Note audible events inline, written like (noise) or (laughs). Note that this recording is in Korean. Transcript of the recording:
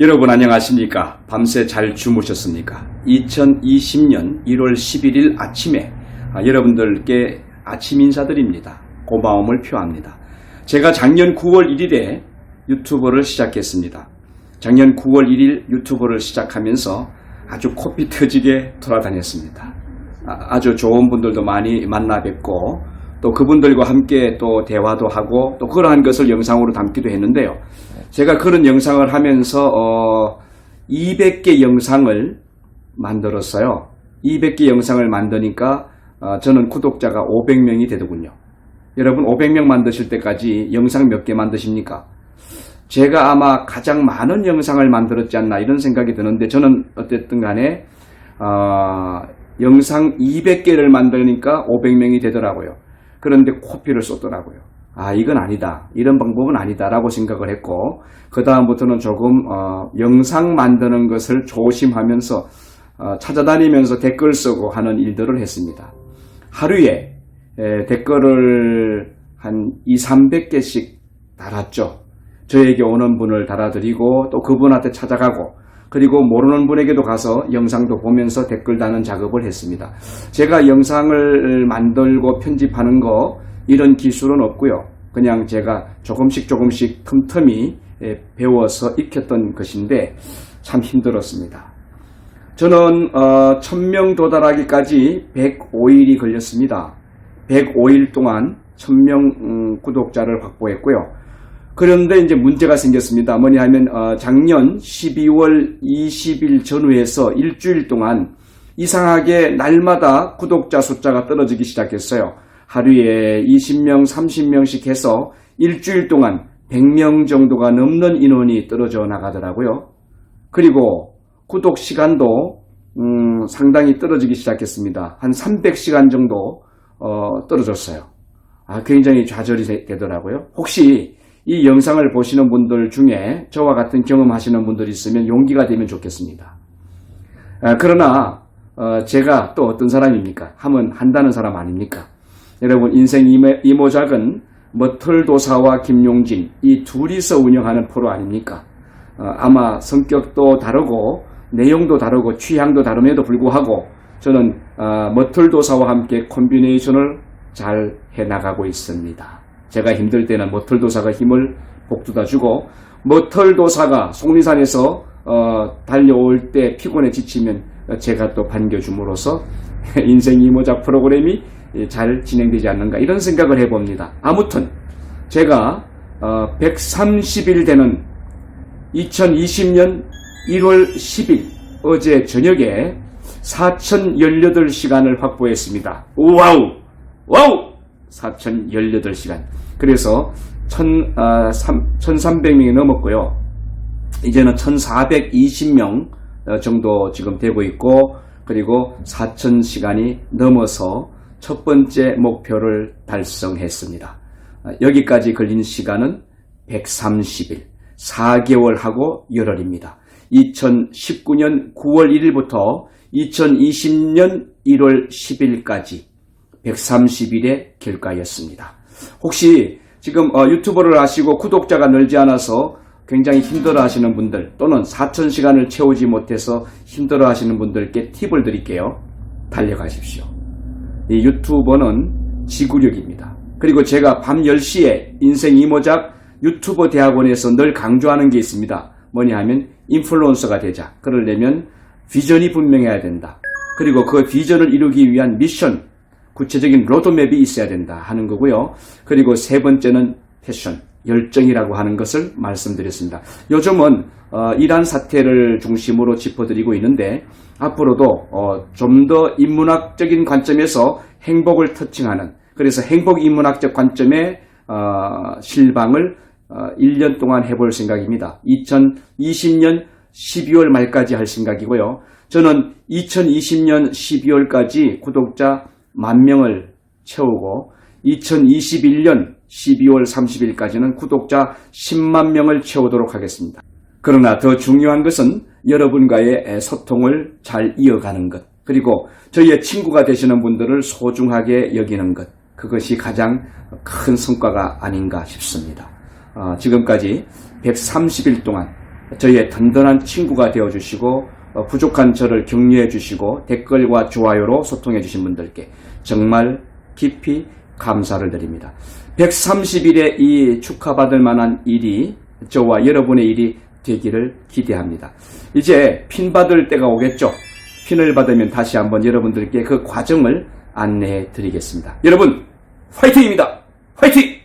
여러분 안녕하십니까? 밤새 잘 주무셨습니까? 2020년 1월 11일 아침에 아, 여러분들께 아침 인사드립니다. 고마움을 표합니다. 제가 작년 9월 1일에 유튜버를 시작했습니다. 작년 9월 1일 유튜버를 시작하면서 아주 코피 터지게 돌아다녔습니다. 아, 아주 좋은 분들도 많이 만나 뵙고 또 그분들과 함께 또 대화도 하고 또 그러한 것을 영상으로 담기도 했는데요. 제가 그런 영상을 하면서 어 200개 영상을 만들었어요. 200개 영상을 만드니까 어, 저는 구독자가 500명이 되더군요. 여러분 500명 만드실 때까지 영상 몇 개 만드십니까? 제가 아마 가장 많은 영상을 만들었지 않나 이런 생각이 드는데 저는 어쨌든 간에 어, 영상 200개를 만드니까 500명이 되더라고요. 그런데 코피를 쏟더라고요. 아 이건 아니다. 이런 방법은 아니다라고 생각을 했고 그 다음부터는 조금 어, 영상 만드는 것을 조심하면서 어, 찾아다니면서 댓글 쓰고 하는 일들을 했습니다. 하루에 에, 댓글을 한 2, 300개씩 달았죠. 저에게 오는 분을 달아드리고 또 그분한테 찾아가고 그리고 모르는 분에게도 가서 영상도 보면서 댓글 다는 작업을 했습니다. 제가 영상을 만들고 편집하는 거 이런 기술은 없고요. 그냥 제가 조금씩 조금씩 틈틈이 예, 배워서 익혔던 것인데 참 힘들었습니다. 저는 어, 1000명 도달하기까지 105일이 걸렸습니다. 105일 동안 1000명 음, 구독자를 확보했고요. 그런데 이제 문제가 생겼습니다. 뭐냐 하면 어, 작년 12월 20일 전후에서 일주일 동안 이상하게 날마다 구독자 숫자가 떨어지기 시작했어요. 하루에 20명, 30명씩 해서 일주일 동안 100명 정도가 넘는 인원이 떨어져 나가더라고요. 그리고 구독 시간도 음, 상당히 떨어지기 시작했습니다. 한 300시간 정도 어, 떨어졌어요. 아, 굉장히 좌절이 되- 되더라고요. 혹시 이 영상을 보시는 분들 중에 저와 같은 경험하시는 분들이 있으면 용기가 되면 좋겠습니다. 아, 그러나 어, 제가 또 어떤 사람입니까? 하면 한다는 사람 아닙니까? 여러분 인생 이모, 이모 작은 머털도사와 김용진 이 둘이서 운영하는 프로 아닙니까? 어, 아마 성격도 다르고 내용도 다르고 취향도 다름에도 불구하고 저는 어, 머털도사와 함께 콤비네이션을 잘 해나가고 있습니다. 제가 힘들 때는 머털도사가 힘을 복돋아 주고 머털도사가 속리산에서 어, 달려올 때 피곤해 지치면 제가 또 반겨줌으로써 (laughs) 인생 이모작 프로그램이 잘 진행되지 않는가 이런 생각을 해봅니다. 아무튼 제가 어, 130일 되는 2020년 1월 10일 어제 저녁에 4018시간을 확보했습니다. 와우! 와우! 4018시간. 그래서 1 1300명이 넘었고요. 이제는 1420명 정도 지금 되고 있고 그리고 4000시간이 넘어서 첫 번째 목표를 달성했습니다. 아, 여기까지 걸린 시간은 130일, 4개월 하고 열흘입니다. 2019년 9월 1일부터 2020년 1월 10일까지 130일의 결과였습니다. 혹시 지금 어, 유튜버를 하시고 구독자가 늘지 않아서 굉장히 힘들어 하시는 분들 또는 4,000시간을 채우지 못해서 힘들어 하시는 분들께 팁을 드릴게요. 달려가십시오. 이 유튜버는 지구력입니다. 그리고 제가 밤 10시에 인생 이모작 유튜버 대학원에서 늘 강조하는 게 있습니다. 뭐냐 하면 인플루언서가 되자. 그러려면 비전이 분명해야 된다. 그리고 그 비전을 이루기 위한 미션, 구체적인 로드맵이 있어야 된다 하는 거고요. 그리고 세 번째는 패션, 열정이라고 하는 것을 말씀드렸습니다. 요즘은 어, 이란 사태를 중심으로 짚어드리고 있는데 앞으로도 어, 좀 더 인문학적인 관점에서 행복을 터칭하는 그래서 행복 인문학적 관점의 어, 실방을 어, 1년 동안 해볼 생각입니다. 2020년 12월 말까지 할 생각이고요. 저는 2020년 12월까지 구독자 만 명을 채우고 2021년 12월 30일까지는 구독자 10만 명을 채우도록 하겠습니다. 그러나 더 중요한 것은 여러분과의 소통을 잘 이어가는 것, 그리고 저희의 친구가 되시는 분들을 소중하게 여기는 것, 그것이 가장 큰 성과가 아닌가 싶습니다. 어, 지금까지 130일 동안 저희의 든든한 친구가 되어주시고 어, 부족한 저를 격려해 주시고 댓글과 좋아요로 소통해 주신 분들께 정말 깊이 감사를 드립니다. 130일의 이 축하받을 만한 일이 저와 여러분의 일이 되기를 기대합니다. 이제 핀 받을 때가 오겠죠. 핀을 받으면 다시 한번 여러분들께 그 과정을 안내해 드리겠습니다. 여러분, 화이팅입니다! 화이팅!